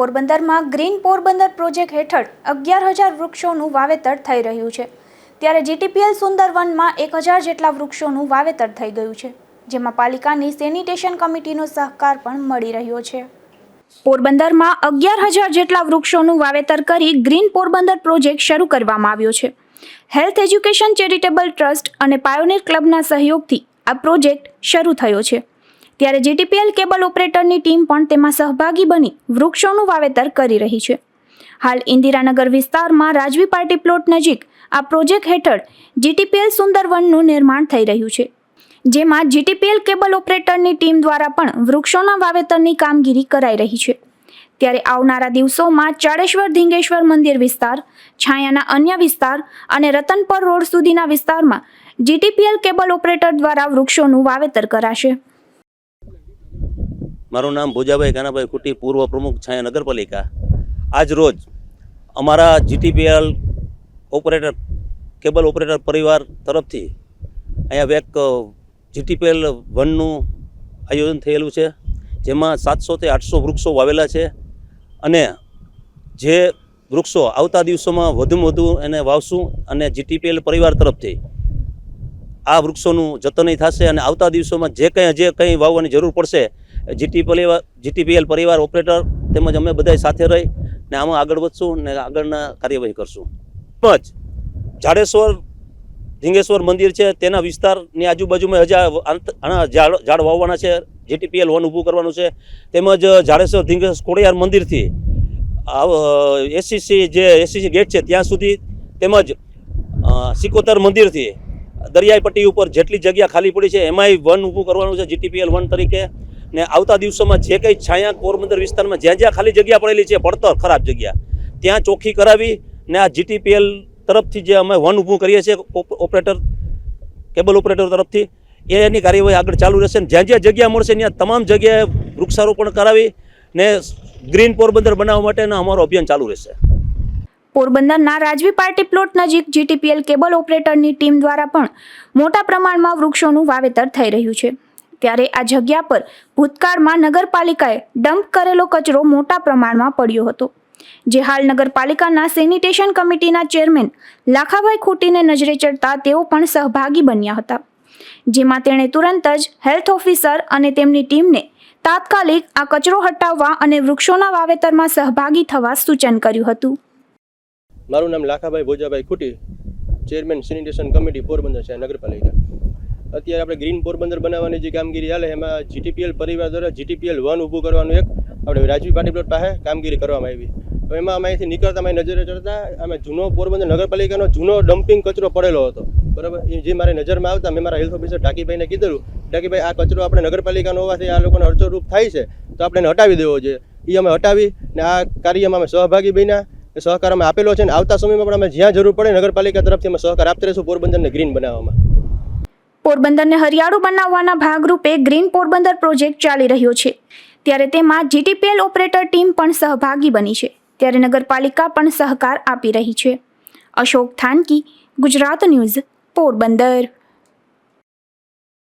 પોરબંદરમાં green Porbandar project હેઠળ અગિયાર હજાર વૃક્ષોનું વાવેતર થઈ રહ્યું છે. ત્યારે જીટીપીએલ સુંદરવનમાં એક હજાર જેટલા વૃક્ષોનું વાવેતર થઈ ગયું છે, જેમાં પાલિકાની સેનિટેશન કમિટીનો સહકાર પણ મળી રહ્યો છે. પોરબંદરમાં અગિયાર હજાર જેટલા વૃક્ષોનું વાવેતર કરી ગ્રીન પોરબંદર પ્રોજેક્ટ શરૂ કરવામાં આવ્યો છે. હેલ્થ એજ્યુકેશન ચેરિટેબલ ટ્રસ્ટ અને પાયોનિર ક્લબના સહયોગથી આ પ્રોજેક્ટ શરૂ થયો છે. ત્યારે જીટીપીએલ કેબલ ઓપરેટરની ટીમ પણ તેમાં સહભાગી બની વૃક્ષોનું વાવેતર કરી રહી છે. હાલ ઇન્દિરાનગર વિસ્તારમાં રાજવી પાર્ટી પ્લોટ નજીક આ પ્રોજેક્ટ હેઠળ જીટીપીએલ સુંદરવનનું નિર્માણ થઈ રહ્યું છે. જેમાં જીટીપીએલ કેબલ ઓપરેટરની ટીમ દ્વારા પણ વૃક્ષોના વાવેતરની કામગીરી કરાઈ રહી છે. ત્યારે આવનારા દિવસોમાં ચાળેશ્વર ધીંગેશ્વર મંદિર વિસ્તાર, છાયાના અન્ય વિસ્તાર અને રતનપર રોડ સુધીના વિસ્તારમાં જીટીપીએલ કેબલ ઓપરેટર દ્વારા વૃક્ષોનું વાવેતર કરાશે. મારું નામ ભોજાભાઈ કાનાભાઈ કુટી, પૂર્વ પ્રમુખ છાયા નગરપાલિકા. આજ રોજ અમારા જીટીપીએલ ઓપરેટર, કેબલ ઓપરેટર પરિવાર તરફથી અહીંયા એક જીટીપીએલ વનનું આયોજન થયેલું છે, જેમાં સાતસોથી આઠસો વૃક્ષો વાવેલા છે અને જે વૃક્ષો આવતા દિવસોમાં વધુમાં વધુ એને વાવશું અને જીટીપીએલ પરિવાર તરફથી આ વૃક્ષોનું જતનય થશે અને આવતા દિવસોમાં જે કંઈ જે કંઈ વાવવાની જરૂર પડશે જીટી પરિવાર, જીટીપીએલ પરિવાર ઓપરેટર તેમજ અમે બધા સાથે રહી ને આમાં આગળ વધશું ને આગળના કાર્યવાહી કરશું. તેમજ જાડેશ્વર ધીંગેશ્વર મંદિર છે, તેના વિસ્તારની આજુબાજુમાં હજા ઘણા ઝાડ વાવવાના છે. જીટીપીએલ વન ઊભું કરવાનું છે. તેમજ જાડેશ્વર ધીંગેશ કોડિયાર મંદિરથી એસીસી જે એસીસી ગેટ છે, ત્યાં સુધી તેમજ સિકોતર મંદિરથી દરિયાઈ પટ્ટી ઉપર જેટલી જગ્યા ખાલી પડી છે, એમાંય વન ઊભું કરવાનું છે, જીટીપીએલ વન તરીકે. ને આવતા દિવસોમાં જે કંઈ છાયા પોરબંદર વિસ્તારમાં જ્યાં જ્યાં ખાલી જગ્યા પડેલી છે, પડતર ખરાબ જગ્યા. ત્યાં ચોખ્ખી કરાવી ને આ જીટીપીએલ તરફથી જે અમે વન ઊભું કરીએ છીએ, ઓપ- ઓપરેટર, કેબલ ઓપરેટર તરફથી એની કાર્યવાહી આગળ ચાલુ રહેશે ને જ્યાં જ્યાં જગ્યા મળશે ત્યાં તમામ જગ્યાએ વૃક્ષારોપણ કરાવી ને ગ્રીન પોરબંદર બનાવવા માટેનું અમારું અભિયાન ચાલુ રહેશે. પોરબંદરના રાજવી પાર્ટી પ્લોટ નજીક જીટીપીએલ કેબલ ઓપરેટરની ટીમ દ્વારા પણ મોટા પ્રમાણમાં વૃક્ષોનું વાવેતર થઈ રહ્યું છે. ત્યારે આ જગ્યા પર ભૂતકાળમાં નગરપાલિકાએ ડમ્પ કરેલો કચરો મોટા પ્રમાણમાં પડ્યો હતો. જે હાલ નગરપાલિકાના સેનિટેશન કમિટીના ચેરમેન લાખાભાઈ ખૂટીને નજરે ચડતા તેઓ પણ સહભાગી બન્યા હતા. જેમાં તેણે તુરંત જ હેલ્થ ઓફિસર અને તેમની ટીમને તાત્કાલિક આ કચરો હટાવવા અને વૃક્ષોના વાવેતરમાં સહભાગી થવા સૂચન કર્યું હતું. મારું નામ લાખાભાઈ ભોજાભાઈ ખૂટી, ચેરમેન સેનિટેશન કમિટી પોરબંદર છે, નગરપાલિકા. અત્યારે આપણે ગ્રીન પોરબંદર બનાવવાની જે કામગીરી હાલે એમાં જીટીપીએલ પરિવાર દ્વારા જીટીપીએલ વન ઊભું કરવાનું એક, આપણે રાજવી પાટી પ્લોટ પાસે કામગીરી કરવામાં આવી. તો એમાં અમે અહીંથી નીકળતા, અમે નજરે ચડતા, અમે જૂનો પોરબંદર નગરપાલિકાનો જૂનો ડમ્પિંગ કચરો પડેલો હતો. બરાબર? એ જે મારી નજરમાં આવતા, મેં મારા હેલ્થ ઓફિસર ટાકીભાઈને કીધેલું, ટાકીભાઈ, આ કચરો આપણે નગરપાલિકાનો હોવાથી આ લોકોને અડચણરૂપ થાય છે, તો આપણે હટાવી દેવો જોઈએ. એ અમે હટાવી ને આ કાર્યમાં અમે સહભાગી બન્યા સહકાર અમે આપેલો છે ને આવતા સમયમાં પણ અમે જ્યાં જરૂર પડે નગરપાલિકા તરફથી અમે સહકાર આપતા રહીશું પોરબંદરને ગ્રીન બનાવવામાં. પોરબંદરને હરિયાળું બનાવવાના ભાગરૂપે ગ્રીન પોરબંદર પ્રોજેક્ટ ચાલી રહ્યો છે. ત્યારે તેમાં જીટીપીએલ ઓપરેટર ટીમ પણ સહભાગી બની છે. ત્યારે નગરપાલિકા પણ સહકાર આપી રહી છે. અશોક થાનકી, ગુજરાત ન્યૂઝ, પોરબંદર.